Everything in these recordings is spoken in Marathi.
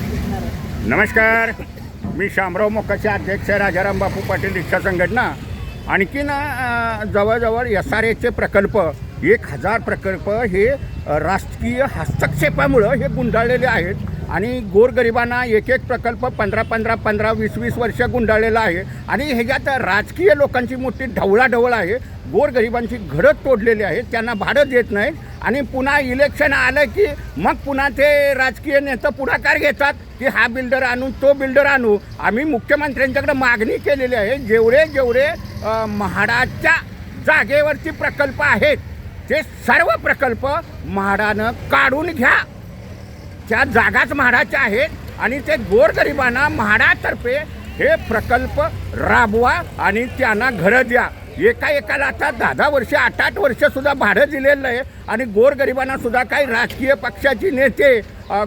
नमस्कार. मी शामराव मोकाचे अध्यक्ष राजाराम बापू पाटील रिक्षा संघटना. आणखीन जवळजवळ एस आर एचे प्रकल्प एक हजार प्रकल्प हे राजकीय हस्तक्षेपामुळं हे गुंडाळलेले आहेत. आणि गोरगरिबांना एक एक प्रकल्प पंधरा पंधरा पंधरा वीस वीस वर्ष गुंडाळलेला आहे. आणि ह्याच्यात राजकीय लोकांची मोठी ढवळाढवळ आहे. गोरगरिबांची घरं तोडलेली आहेत. त्यांना भाडं देत नाहीत. आणि पुन्हा इलेक्शन आलं की मग पुन्हा ते राजकीय नेतं पुढाकार घेतात की हा बिल्डर आणू तो बिल्डर आणू. आम्ही मुख्यमंत्र्यांच्याकडे मागणी केलेली आहे. जेवढे जेवढे म्हाडाच्या जागेवरची प्रकल्प आहेत ते सर्व प्रकल्प म्हाडानं काढून घ्या. त्या जागाच म्हाडाच्या आहेत आणि ते गोरगरिबांना म्हाडातर्फे हे प्रकल्प राबवा आणि त्यांना घरं द्या. एका एकाला आता दहा दहा वर्ष आठ आठ वर्षसुद्धा भाडं दिलेलं आहे आणि गोरगरिबांना सुद्धा काही राजकीय पक्षाची नेते अ,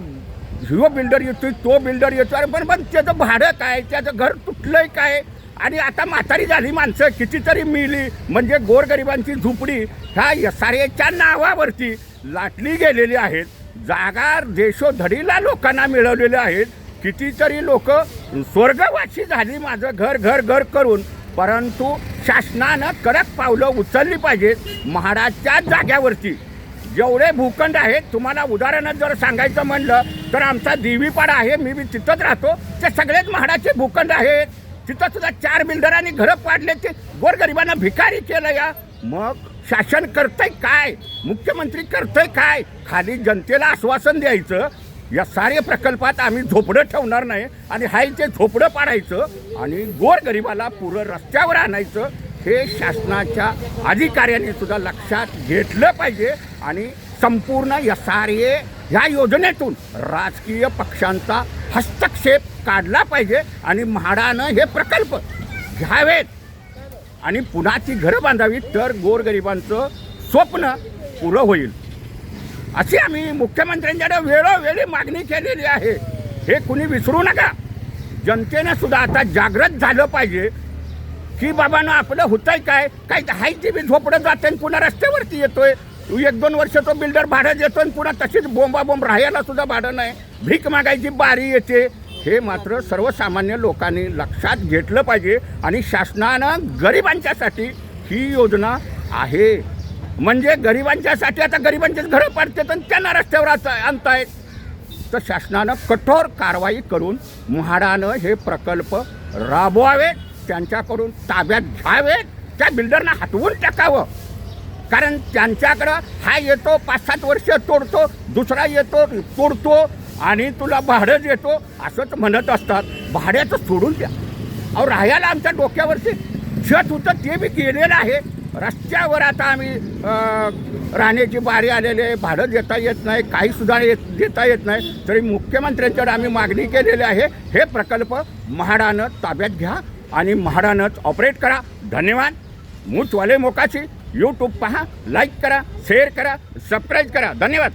ह्यो बिल्डर येतो तो बिल्डर येतो अरे पण पण त्याचं भाडं काय? त्याचं घर तुटलंय काय? आणि आता म्हातारी झाली माणसं कितीतरी मिली म्हणजे गोरगरिबांची झोपडी ह्या एस आर एच्या नावावरती लाटली गेलेली आहेत. जागा देशोधडीला लोकांना मिळवलेल्या आहेत. कितीतरी लोक स्वर्गवासी झाली माझं घर घर घर करून. परंतु शासनानं कडक पावलं उचलली पाहिजेत महाराजच्या जाग्यावरती. जेवढे भूखंड आहेत तुम्हाला उदाहरणात जर सांगायचं म्हणलं तर आमचा देवीपाडा आहे मी बी तिथंच राहतो. ते सगळेच महाडाचे भूखंड आहेत. तिथं सुद्धा चार बिल्डरांनी घरं पाडले ते गोरगरिबांना भिकारी केलं या. मग शासन करतंय काय? मुख्यमंत्री करतंय काय? खाली जनतेला आश्वासन द्यायचं. या सारे प्रकल्पात आम्ही झोपडं ठेवणार नाही आणि हाय ते झोपडं पाडायचं आणि गोरगरिबाला पुरं रस्त्यावर आणायचं हे शासनाच्या अधिकाऱ्यांनी सुद्धा लक्षात घेतलं पाहिजे आणि संपूर्ण या आर ए ह्या योजनेतून राजकीय पक्षांचा हस्तक्षेप काढला पाहिजे आणि म्हाडानं हे प्रकल्प घ्यावेत. आणि पुन्हा ती घरं बांधावीत तर गोरगरिबांचं स्वप्न पुरं होईल. अशी आम्ही मुख्यमंत्र्यांच्याकडे वेळोवेळी मागणी केलेली आहे. हे कुणी विसरू नका. जनतेनं सुद्धा आता जागृत झालं पाहिजे की बाबानं आपलं होतंय काय? काय हाय ती बी झोपडं जाते आणि पुन्हा रस्त्यावरती येतोय. तू एक दोन वर्ष तो बिल्डर भाडं देतो आणि पुन्हा तशीच बोंबाबोंब राहायला सुद्धा भाडं नाही. भीक मागायची बारी येते. हे मात्र सर्वसामान्य लोकांनी लक्षात घेतलं पाहिजे आणि शासनानं गरिबांच्यासाठी ही योजना आहे. म्हणजे गरिबांच्यासाठी आता गरिबांचीच घरं पाडतात आणि त्यांना रस्त्यावर आणतायत. तर शासनानं कठोर कारवाई करून म्हाडानं हे प्रकल्प राबवावे त्यांच्याकडून ताब्यात घ्यावेत त्या बिल्डरना हटवून टाकावं. कारण त्यांच्याकडं हा येतो पाच सात वर्ष तोडतो दुसरा येतो तोडतो आणि तुला भाडं देतो असंच म्हणत असतात. भाड्याचं सोडून द्या. अहो राहायला आमच्या डोक्यावरती छत होतं ते बी गेलेलं आहे. रस्त्यावर आता आम्ही राहण्याची बारी आलेली आहे. भाडं देता येत नाही काही सुद्धा येत देता येत नाही. तरी मुख्यमंत्र्यांच्याकडे आम्ही मागणी केलेली आहे. हे प्रकल्प म्हाडानं ताब्यात घ्या आणि म्हाडानंच ऑपरेट करा. धन्यवाद. मूठवाले मोकाची यूट्यूब पहा लाईक करा शेअर करा सबस्क्राईब करा. धन्यवाद.